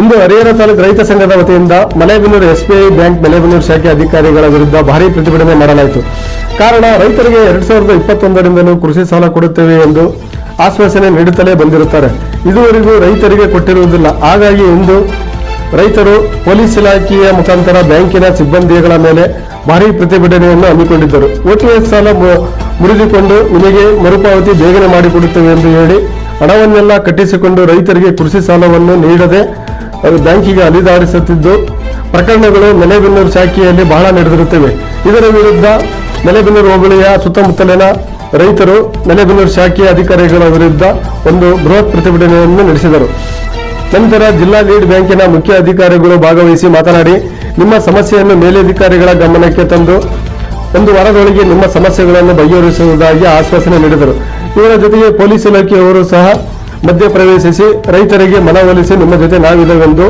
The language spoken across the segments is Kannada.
ಇಂದು ಹರಿಹರ ತಾಲೂಕು ರೈತ ಸಂಘದ ವತಿಯಿಂದ ಮಲೆಬೆನ್ನೂರು ಎಸ್ಬಿಐ ಬ್ಯಾಂಕ್ ಮಲೆಬೆನ್ನೂರು ಶಾಖೆ ಅಧಿಕಾರಿಗಳ ವಿರುದ್ಧ ಭಾರಿ ಪ್ರತಿಭಟನೆ ಮಾಡಲಾಯಿತು. ಕಾರಣ ರೈತರಿಗೆ ಎರಡ್ ಸಾವಿರದ ಇಪ್ಪತ್ತೊಂದರಿಂದಲೂ ಕೃಷಿ ಸಾಲ ಕೊಡುತ್ತೇವೆ ಎಂದು ಆಶ್ವಾಸನೆ ನೀಡುತ್ತಲೇ ಬಂದಿರುತ್ತಾರೆ. ಇದುವರೆಗೂ ರೈತರಿಗೆ ಕೊಟ್ಟಿರುವುದಿಲ್ಲ. ಹಾಗಾಗಿ ಇಂದು ರೈತರು ಪೊಲೀಸ್ ಇಲಾಖೆಯ ಮುಖಾಂತರ ಬ್ಯಾಂಕಿನ ಸಿಬ್ಬಂದಿಗಳ ಮೇಲೆ ಭಾರೀ ಪ್ರತಿಭಟನೆಯನ್ನು ಹಮ್ಮಿಕೊಂಡಿದ್ದರು. ಓಟಿಎಸ್ ಸಾಲ ಮುರಿದುಕೊಂಡು ನಿಮಗೆ ಮರುಪಾವತಿ ಬೇಗನೆ ಮಾಡಿಕೊಡುತ್ತೇವೆ ಎಂದು ಹೇಳಿ ಹಣವನ್ನೆಲ್ಲ ಕಟ್ಟಿಸಿಕೊಂಡು ರೈತರಿಗೆ ಕೃಷಿ ಸಾಲವನ್ನು ನೀಡದೆ ಅದು ಬ್ಯಾಂಕಿಗೆ ಅಲಿದಾಡಿಸುತ್ತಿದ್ದು ಪ್ರಕರಣಗಳು ನೆಲೆಬೆನ್ನೂರು ಶಾಖೆಯಲ್ಲಿ ಬಹಳ ನಡೆದಿರುತ್ತವೆ. ಇದರ ವಿರುದ್ಧ ನೆಲೆಬೆನ್ನೂರು ಹೋಬಳಿಯ ಸುತ್ತಮುತ್ತಲಿನ ರೈತರು ನೆಲೆಬೆನ್ನೂರು ಶಾಖೆಯ ಅಧಿಕಾರಿಗಳ ವಿರುದ್ಧ ಒಂದು ಬೃಹತ್ ಪ್ರತಿಭಟನೆಯನ್ನು ನಡೆಸಿದರು. ನಂತರ ಜಿಲ್ಲಾ ಲೀಡ್ ಬ್ಯಾಂಕಿನ ಮುಖ್ಯ ಅಧಿಕಾರಿಗಳು ಭಾಗವಹಿಸಿ ಮಾತನಾಡಿ, ನಿಮ್ಮ ಸಮಸ್ಯೆಯನ್ನು ಮೇಲಧಿಕಾರಿಗಳ ಗಮನಕ್ಕೆ ತಂದು ಒಂದು ವಾರದೊಳಗೆ ನಿಮ್ಮ ಸಮಸ್ಯೆಗಳನ್ನು ಬಗೆಹರಿಸುವುದಾಗಿ ಆಶ್ವಾಸನೆ ನೀಡಿದರು. ಇವರ ಜೊತೆಗೆ ಪೊಲೀಸ್ ಇಲಾಖೆಯವರು ಸಹ ಮಧ್ಯಪ್ರವೇಶಿಸಿ ರೈತರಿಗೆ ಮನವೊಲಿಸಿ ನಿಮ್ಮ ಜೊತೆ ನಾವಿದೆವೆಂದು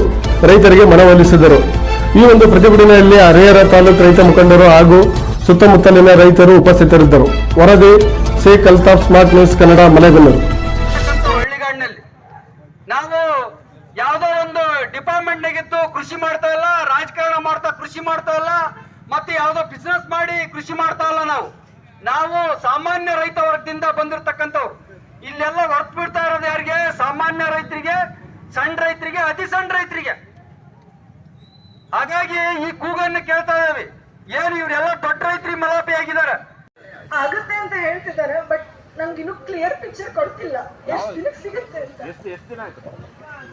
ರೈತರಿಗೆ ಮನವೊಲಿಸಿದರು ಈ ಒಂದು ಪ್ರತಿಭಟನೆಯಲ್ಲಿ ಹರಿಹರ ತಾಲೂಕು ರೈತ ಮುಖಂಡರು ಹಾಗೂ ಸುತ್ತಮುತ್ತಲಿನ ರೈತರು ಉಪಸ್ಥಿತರಿದ್ದರು. ವರದಿ, ಸೇ. ಕಲ್ತಾಪ್, ಸ್ಮಾರ್ಟ್ ನ್ಯೂಸ್ ಕನ್ನಡ ಇರ್ತಕ್ಕಂಥ ನಾವು ಒಂದು ಡಿಪಾರ್ಟ್ಮೆಂಟ್ ಕೃಷಿ ಮಾಡ್ತಾ ಇಲ್ಲ, ರಾಜಕಾರಣ ಮಾಡ್ತಾ, ಕೃಷಿ ಮಾಡ್ತಾ ಇಲ್ಲ, ಮತ್ತೆ ಯಾವುದೋ ಬಿಸ್ನೆಸ್ ಮಾಡಿ ಕೃಷಿ ಮಾಡ್ತಾ ಇಲ್ಲ ನಾವು. ನಾವು ಸಾಮಾನ್ಯ ರೈತ ಅತಿ ಸಣ್ಣ ರೈತರಿಗೆ. ಹಾಗಾಗಿ ಈ ಕೂಗನ್ನು ಕೇಳ್ತಾ ಇದಾವೆ ಏನು ಇವರೆಲ್ಲ ದೊಡ್ಡ ರೈತರಿ ಮಲಾಪಿ ಆಗಿದ್ದಾರೆ? ಆಗುತ್ತೆ ಅಂತ ಹೇಳ್ತಿದ್ದಾರೆ ಬಟ್ ನಂಗೆ ಇನ್ನು ಕ್ಲಿಯರ್ ಪಿಕ್ಚರ್ ಕೊಡ್ತಿಲ್ಲ. ಎಷ್ಟು ದಿನಕ್ಕೆ ಸಿಗುತ್ತೆ ಅಂತ.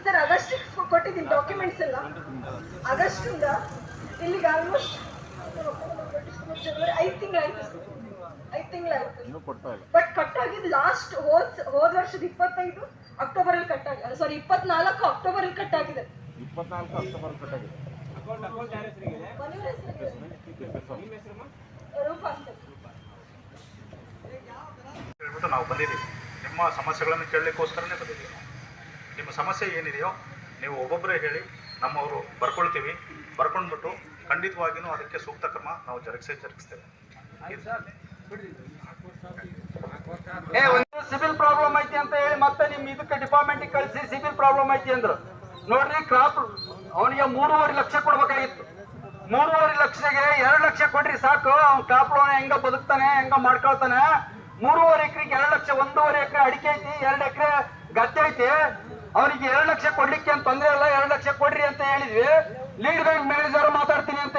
ಸರ್ ಆಗಸ್ಟ್ ಕೊಟ್ಟಿದ್ದೀನಿ ಡಾಕ್ಯುಮೆಂಟ್ಸ್ ಎಲ್ಲ. ಆಗಸ್ಟ್ ಇಂದ ಇಲ್ಲಿಗೆ ಆಲ್ಮೋಸ್ಟ್ ಐದು ತಿಂಗಳಾಯ್ತು ಐದು ತಿಂಗಳಾಯ್ತು ಬಟ್ ಕಟ್ಟಾಗಿದ್ದು ಲಾಸ್ಟ್ ಹೋದ್ ಹೋದ ವರ್ಷದ ಇಪ್ಪತ್ತೈದು ಅಕ್ಟೋಬರ್ ಅಲ್ಲಿ ಸಾರಿ ಇಪ್ಪತ್ನಾಲ್ಕು ಅಕ್ಟೋಬರ್ ಕಟ್ ಕಟ್ಟಾಗಿದೆ ಇಪ್ಪತ್ನಾಲ್ಕು ಅಕ್ಟೋಬರ್ ರೂಪಾ ಅಂತ. ಹೇಳ್ಬಿಟ್ಟು ನಾವು ಬಂದಿದ್ದೀವಿ. ನಿಮ್ಮ ಸಮಸ್ಯೆಗಳನ್ನು ಕೇಳಲಿಕ್ಕೋಸ್ಕರನೇ ಬಂದಿದ್ದೀವಿ ನಿಮ್ಮ ಸಮಸ್ಯೆ ಏನಿದೆಯೋ ನೀವು ಒಬ್ಬೊಬ್ಬರೇ ಹೇಳಿ ನಮ್ಮವರು ಬರ್ಕೊಳ್ತೀವಿ. ಬರ್ಕೊಂಡ್ಬಿಟ್ಟು ಖಂಡಿತವಾಗಿಯೂ ಅದಕ್ಕೆ ಸೂಕ್ತ ಕ್ರಮ ನಾವು ಜರುಗಿಸೇ ಜರುಗಿಸ್ತೇವೆ. ಸಿವಿಲ್ ಪ್ರಾಬ್ಲಮ್ ಐತಿ ಅಂತ ಹೇಳಿ ಮತ್ತೆ ನಿಮ್ ಇದಕ್ಕೆ ಡಿಪಾರ್ಟ್ಮೆಂಟ್ ಕಳಿಸಿ ಸಿವಿಲ್ ಪ್ರಾಬ್ಲಮ್ ಐತಿ ಅಂದ್ರು. ನೋಡ್ರಿ, ಕ್ರಾಪ್ ಅವನಿಗೆ ಮೂರುವರೆ ಲಕ್ಷ ಕೊಡ್ಬೇಕಾಗಿತ್ತು. ಮೂರುವರೆ ಲಕ್ಷಗೆ ಎರಡು ಲಕ್ಷ ಕೊಡ್ರಿ ಸಾಕು, ಅವ್ನ ಕ್ರಾಪ್ ಲೋನ್ ಹೆಂಗ ಬದುಕ್ತಾನೆ, ಹೆಂಗ ಮಾಡ್ಕೊಳ್ತಾನೆ. ಮೂರುವರೆ ಎಕರೆಗೆ ಎರಡು ಲಕ್ಷ, ಒಂದೂವರೆ ಎಕರೆ ಅಡಿಕೆ ಐತಿ, ಎರಡು ಎಕರೆ ಗದ್ದೆ ಐತಿ. ಅವನಿಗೆ ಎರಡು ಲಕ್ಷ ಕೊಡ್ಲಿಕ್ಕೆ ಅಂತ ತೊಂದ್ರೆ ಇಲ್ಲ, ಎರಡು ಲಕ್ಷ ಕೊಡ್ರಿ ಅಂತ ಹೇಳಿದ್ವಿ. ಲೀಡ್ ಬ್ಯಾಂಕ್ ಮ್ಯಾನೇಜರ್ ಮಾತಾಡ್ತಿದ್ರು